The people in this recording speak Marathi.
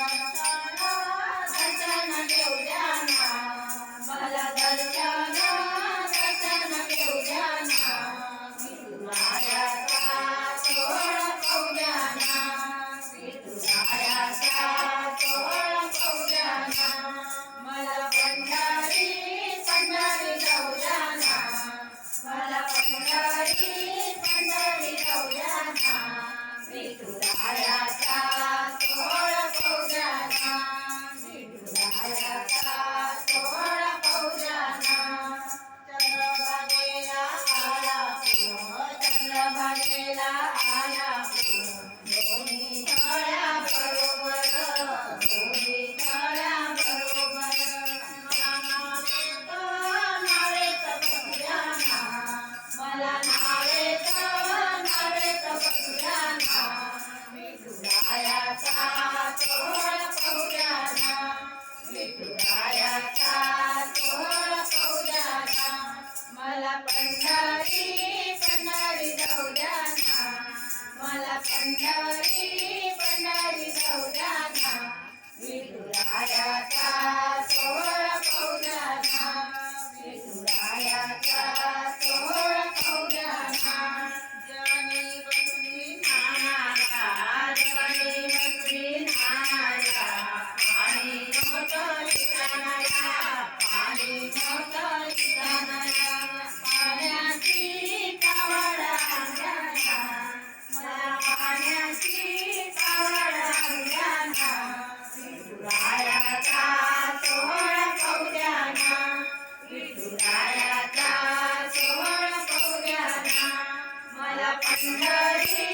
Thank you. पंढरी जाऊ मला पंढरी पंढरी